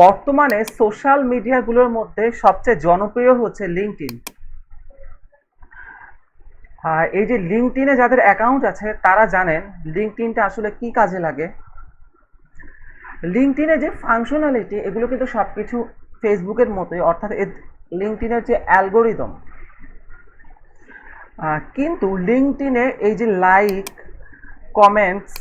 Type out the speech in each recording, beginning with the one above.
বর্তমানে সোশ্যাল মিডিয়াগুলোর মধ্যে সবচেয়ে জনপ্রিয় হচ্ছে লিঙ্কডইন এই যে লিঙ্কডইনে যাদের অ্যাকাউন্ট আছে, তারা জানেন লিঙ্কডইনটা আসলে কি কাজে লাগে। লিঙ্কডইনে যে ফাংশনালিটি এগুলো কিন্তু সব কিছু ফেসবুকের মতোই, অর্থাৎ লিঙ্কডইনের যে অ্যালগোরিদম কিন্তু লিঙ্কডইনে এই যে লাইক কমেন্টস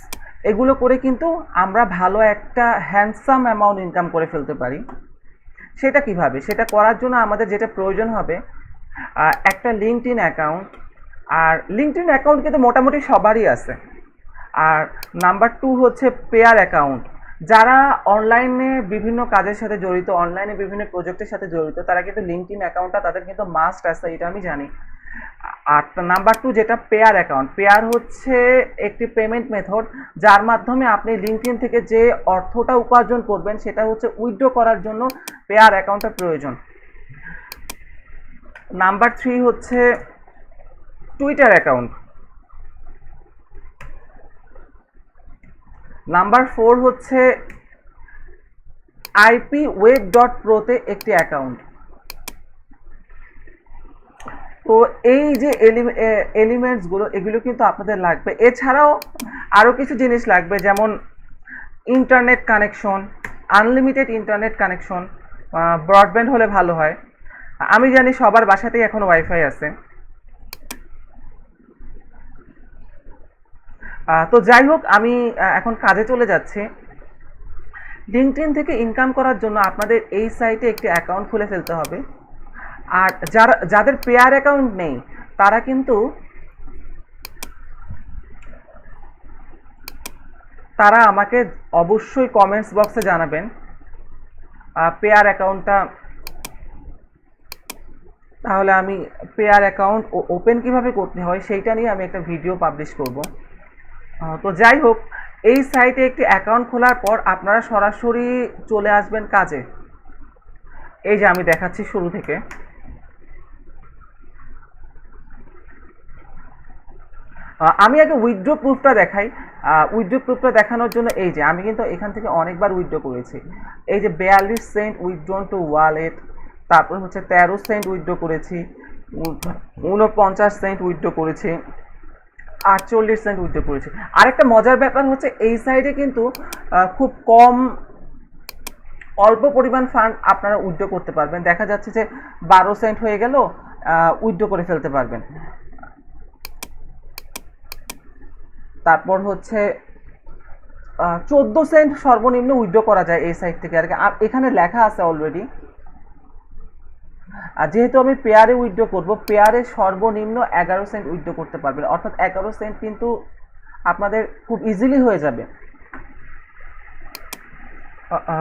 এগুলো করে কিন্তু আমরা ভালো একটা হ্যান্ডসাম অ্যামাউন্ট ইনকাম করে ফেলতে পারি। সেটা কীভাবে? সেটা করার জন্য আমাদের যেটা প্রয়োজন হবে একটা একটা লিঙ্কডইন অ্যাকাউন্ট আর লিঙ্কড ইন অ্যাকাউন্ট কিন্তু মোটামুটি সবারই আছে। আর নাম্বার টু হচ্ছে পেয়ার অ্যাকাউন্ট যারা অনলাইনে বিভিন্ন কাজের সাথে জড়িত অনলাইনে বিভিন্ন প্রজেক্টের সাথে জড়িত, তারা কিন্তু লিঙ্কড ইন অ্যাকাউন্টটা তাদের কিন্তু মাস্ট আছে, এটা আমি জানি। আর নাম্বার টু যেটা পেয়ার অ্যাকাউন্ট পেয়ার হচ্ছে একটি পেমেন্ট মেথড যার মাধ্যমে আপনি লিঙ্কডইন থেকে যে অর্থটা উপার্জন করবেন সেটা হচ্ছে উইথড্র করার জন্য পেয়ার অ্যাকাউন্টের প্রয়োজন। নাম্বার থ্রি হচ্ছে টুইটার অ্যাকাউন্ট নাম্বার ফোর হচ্ছে আইপি ওয়েব ডট প্রোতে একটি অ্যাকাউন্ট তো এই যে এলিমেন্টসগুলো এগুলো কিন্তু আপনাদের লাগবে। এছাড়াও আরও কিছু জিনিস লাগবে, যেমন internet connection unlimited internet connection broadband হলে ভালো হয়। আমি জানি সবার বাসাতেই এখন ওয়াইফাই আছে। তো যাই হোক, আমি এখন কাজে চলে যাচ্ছি। লিঙ্কডইন থেকে ইনকাম করার জন্য আপনাদের এই সাইটে একটি অ্যাকাউন্ট খুলে ফেলতে হবে। আর যারা, যাদের পেয়ার অ্যাকাউন্ট নেই, তারা কিন্তু তারা আমাকে অবশ্যই কমেন্টস বক্সে জানাবেন। পেয়ার অ্যাকাউন্টটা তাহলে আমি পেয়ার অ্যাকাউন্ট ওপেন কীভাবে করতে হয়, সেইটা নিয়ে আমি একটা ভিডিও পাবলিশ করব। তো যাই হোক, এই সাইটে একটি অ্যাকাউন্ট খোলার পর আপনারা সরাসরি চলে আসবেন কাজে। এই যে আমি দেখাচ্ছি শুরু থেকে। আমি আগে উইথড্র প্রুফটা দেখাই। উইথড্র প্রুফটা দেখানোর জন্য এই যে, আমি কিন্তু এখান থেকে অনেকবার উইথড্র করেছি। এই যে বিয়াল্লিশ সেন্ট উইথড্রন টু ওয়ালেট তারপর হচ্ছে তেরো সেন্ট উইথড্র করেছি, উন- উনপঞ্চাশ সেন্ট উইথড্র করেছি, আটচল্লিশ সেন্ট উইথড্র করেছি। আরেকটা মজার ব্যাপার হচ্ছে, এই সাইডে কিন্তু খুব কম, অল্প পরিমাণ ফান্ড আপনারা উইথড্র করতে পারবেন। দেখা যাচ্ছে যে বারো সেন্ট হয়ে গেল উইথড্র করে ফেলতে পারবেন। তারপর হচ্ছে চোদ্দ সেন্ট সর্বনিম্ন উইথড্র করা যায় এই সাইট থেকে আর কি। আর এখানে লেখা আছে অলরেডি আর যেহেতু আমি পেয়ারে উইথড্র করব পেয়ারে সর্বনিম্ন এগারো সেন্ট উইথড্র করতে পারবেন। অর্থাৎ এগারো সেন্ট কিন্তু আপনাদের খুব ইজিলি হয়ে যাবে।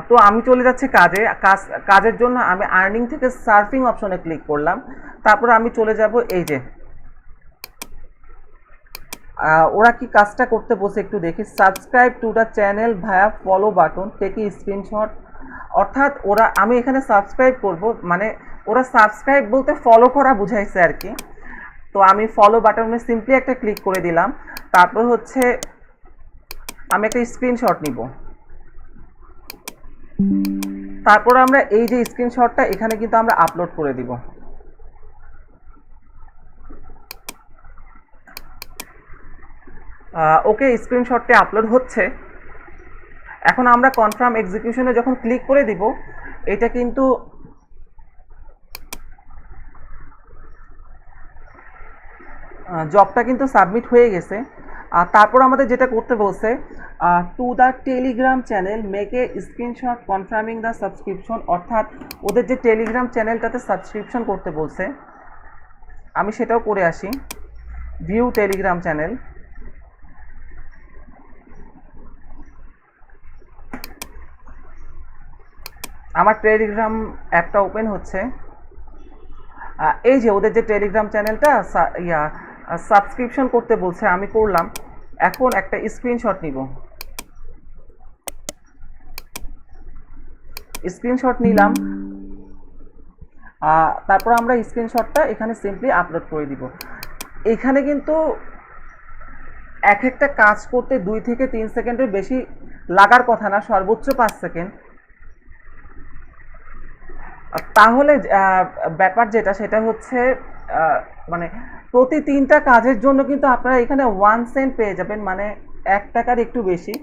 তো আমি চলে যাচ্ছি কাজে। কাজ, কাজের জন্য আমি আর্নিং থেকে সার্ফিং অপশনে ক্লিক করলাম। তারপর আমি চলে যাব এই যে ওরা কি কাজটা করতে বসে একটু দেখি। Subscribe to the channel via follow button take a screenshot অর্থাৎ ওরা, আমি এখানে সাবস্ক্রাইব করব মানে ওরা সাবস্ক্রাইব বলতে ফলো করা বুঝাইছে আর কি। তো আমি ফলো বাটনে সিম্পলি একটা ক্লিক করে দিলাম। তারপর হচ্ছে আমি একটা স্ক্রিনশট নিব। তারপর আমরা এই যে স্ক্রিনশটটা এখানে কিন্তু আমরা আপলোড করে দিব। ওকে স্ক্রিনশটটি আপলোড হচ্ছে। এখন আমরা কনফার্ম এক্সিকিউশনে যখন ক্লিক করে দিব, এটা কিন্তু জবটা কিন্তু সাবমিট হয়ে গেছে। আর তারপর আমাদের যেটা করতে বলছে to the Telegram channel make a screenshot confirming the subscription অর্থাৎ ওদের যে টেলিগ্রাম চ্যানেলটাতে সাবস্ক্রিপশন করতে বলছে। আমি সেটাও করে আসি। ভিউ টেলিগ্রাম চ্যানেল আমার টেলিগ্রাম অ্যাপটা ওপেন হচ্ছে। এই যে ওদের যে টেলিগ্রাম চ্যানেলটা ইয়া সাবস্ক্রিপশন করতে বলছে, আমি করলাম। এখন একটা স্ক্রিনশট নিব। স্ক্রিনশট নিলাম। তারপর আমরা স্ক্রিনশটটা এখানে সিম্পলি আপলোড করে দিব। এখানে কিন্তু এক একটা কাজ করতে দুই থেকে তিন সেকেন্ডের বেশি লাগার কথা না, সর্বোচ্চ পাঁচ সেকেন্ড। তাহলে ব্যাপার যেটা, সেটা হচ্ছে মানে প্রতি তিনটা কাজের জন্য কিন্তু আপনারা এখানে ওয়ান সেন্ট পেয়ে যাবেন মানে এক টাকার একটু বেশি।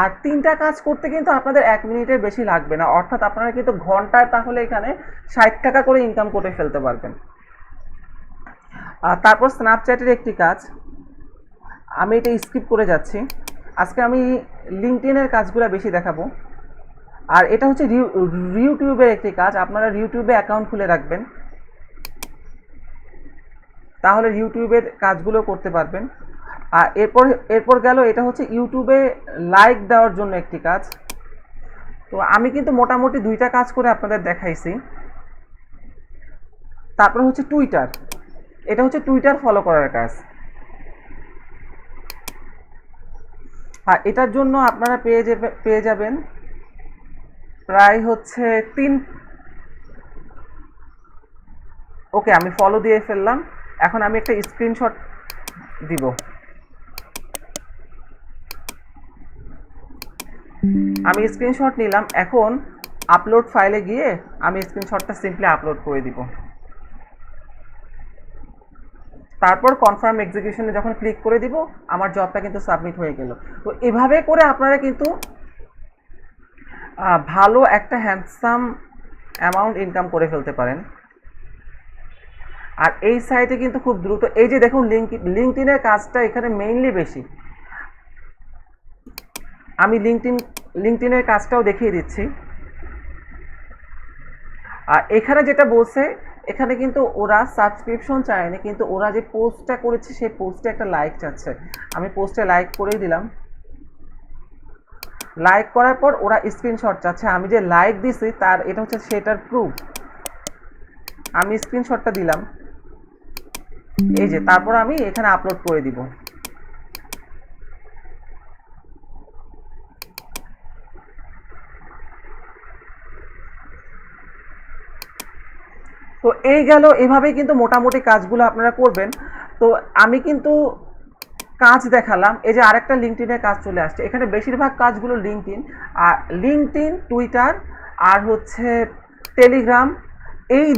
আর তিনটা কাজ করতে কিন্তু আপনাদের এক মিনিটের বেশি লাগবে না। অর্থাৎ আপনারা কিন্তু ঘন্টায় তাহলে এখানে ষাট টাকা করে ইনকাম করে ফেলতে পারবেন। তারপর স্ন্যাপচ্যাটের একটি কাজ। আমি এটা স্কিপ করে যাচ্ছি। আজকে আমি লিঙ্কডিনের কাজগুলো বেশি দেখাবো। আর এটা হচ্ছে ইউটিউবের একটি কাজ। আপনারা ইউটিউবে অ্যাকাউন্ট খুলে রাখবেন। তাহলে ইউটিউবের কাজগুলো করতে পারবেন। আর এরপর এরপর গেল, এটা হচ্ছে ইউটিউবে লাইক দেওয়ার জন্য একটি কাজ। তো আমি কিন্তু মোটামুটি দুইটা কাজ করে আপনাদের দেখাইছি। তারপর হচ্ছে টুইটার এটা হচ্ছে টুইটার ফলো করার কাজ। আর এটার জন্য আপনারা পেয়ে পেয়ে যাবেন প্রায় হচ্ছে তিন ওকে আমি ফলো দিয়ে ফেললাম। এখন আমি একটা স্ক্রিনশট দিব। আমি স্ক্রিনশট নিলাম। এখন আপলোড ফাইলে গিয়ে আমি স্ক্রিনশটটা সিম্পলি আপলোড করে দিব। তারপর কনফার্ম এক্সিকিউশনে যখন ক্লিক করে দিব, আমার জবটা কিন্তু সাবমিট হয়ে গেল। তো এভাবে করে আপনারা কিন্তু ভালো একটা হ্যান্ডসাম অ্যামাউন্ট ইনকাম করে ফেলতে পারেন। আর এই সাইটে কিন্তু খুব দ্রুত, এই যে দেখুন লিঙ্ক লিঙ্কডিনের কাজটা এখানে মেইনলি বেশি। আমি লিঙ্কডিন লিঙ্কডিনের কাজটাও দেখিয়ে দিচ্ছি। আর এখানে যেটা বলছে, এখানে কিন্তু ওরা সাবস্ক্রিপশন চায়নি, কিন্তু ওরা যে পোস্টটা করেছে, সেই পোস্টে একটা লাইক চাচ্ছে। আমি পোস্টে লাইক করেই দিলাম। লাইক করার পর ওরা স্ক্রিনশট চাচ্ছে। আমি যে লাইক দিছি তার, এটা হচ্ছে সেটার প্রুফ আমি স্ক্রিনশটটা দিলাম। এই যে, তারপর আমি এখানে আপলোড করে দিব। তো এই গেল, এভাবেই কিন্তু মোটামুটি কাজগুলো আপনারা করবেন। তো আমি কিন্তু কাজ দেখালাম, এই যে আরেকটা লিঙ্কটিনের কাজ চলে আসছে। এখানে বেশিরভাগ কাজগুলো লিঙ্কটিন আর লিঙ্কটিন টুইটার আর হচ্ছে টেলিগ্রাম এই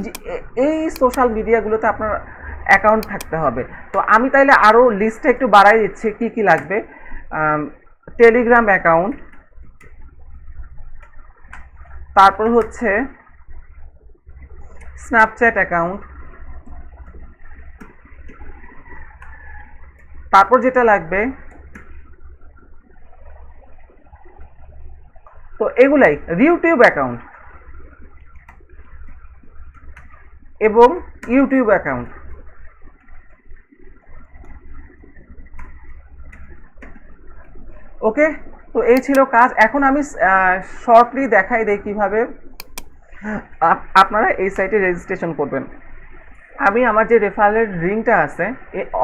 এই সোশ্যাল মিডিয়াগুলোতে আপনার অ্যাকাউন্ট থাকতে হবে। তো আমি তাইলে আরও লিস্টটা একটু বাড়াই দিচ্ছি, কি কি লাগবে। টেলিগ্রাম অ্যাকাউন্ট তারপর হচ্ছে স্ন্যাপচ্যাট অ্যাকাউন্ট তারপর যেটা লাগবে, তো এগুলাই ইউটিউব অ্যাকাউন্ট এবং ইউটিউব অ্যাকাউন্ট ওকে তো এই ছিল কাজ। এখন আমি শর্টলি দেখাই দেই কীভাবে আপ- আপনারা এই সাইটে রেজিস্ট্রেশন করবেন। আমি আমার যে রেফারেল লিঙ্কটা আছে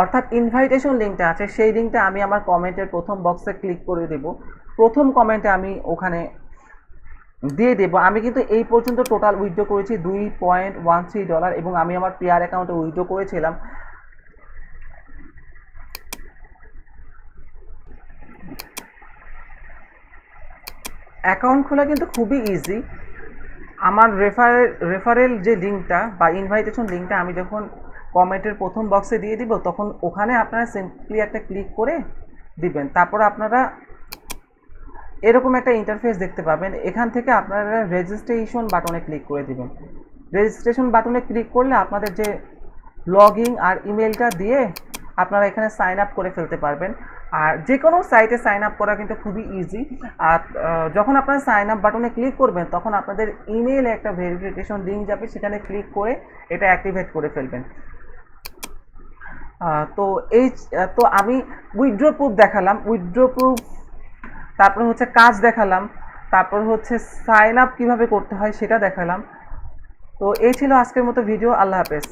অর্থাৎ ইনভাইটেশন লিঙ্কটা আছে, সেই লিঙ্কটা আমি আমার কমেন্টের প্রথম বক্সে ক্লিক করে দেব। প্রথম কমেন্টে আমি ওখানে দিয়ে দেব। আমি কিন্তু এই পর্যন্ত টোটাল উইথড্র করেছি দুই পয়েন্ট ওয়ান থ্রি ডলার এবং আমি আমার পেয়ার অ্যাকাউন্টে উইথড্র করেছিলাম। অ্যাকাউন্ট খোলা কিন্তু খুবই ইজি আমার রেফারেল রেফারেল যে লিঙ্কটা বা ইনভাইটেশন লিঙ্কটা আমি যখন কমেন্টের প্রথম বক্সে দিয়ে দিব, তখন ওখানে আপনারা সিম্পলি একটা ক্লিক করে দিবেন। তারপর আপনারা এরকম একটা ইন্টারফেস দেখতে পাবেন। এখান থেকে আপনারা রেজিস্ট্রেশন বাটনে ক্লিক করে দিবেন। রেজিস্ট্রেশন বাটনে ক্লিক করলে আপনাদের যে লগ আর ইমেলটা দিয়ে আপনারা এখানে সাইন আপ করে ফেলতে পারবেন। আর যে কোনো সাইটে সাইন আপ করা কিন্তু খুবই ইজি আর যখন আপনারা সাইন আপ বাটনে ক্লিক করবেন, তখন আপনাদের ইমেইলে একটা ভেরিফিকেশন লিঙ্ক যাবে, সেখানে ক্লিক করে এটা অ্যাক্টিভেট করে ফেলবেন। তো এই, তো আমি উইথড্র প্রুফ দেখালাম। উইথড্র প্রুফ তারপর হচ্ছে কাজ দেখালাম। তারপর হচ্ছে সাইন আপ কীভাবে করতে হয় সেটা দেখালাম। তো এই ছিল আজকের মতো ভিডিও আল্লাহ হাফেজ।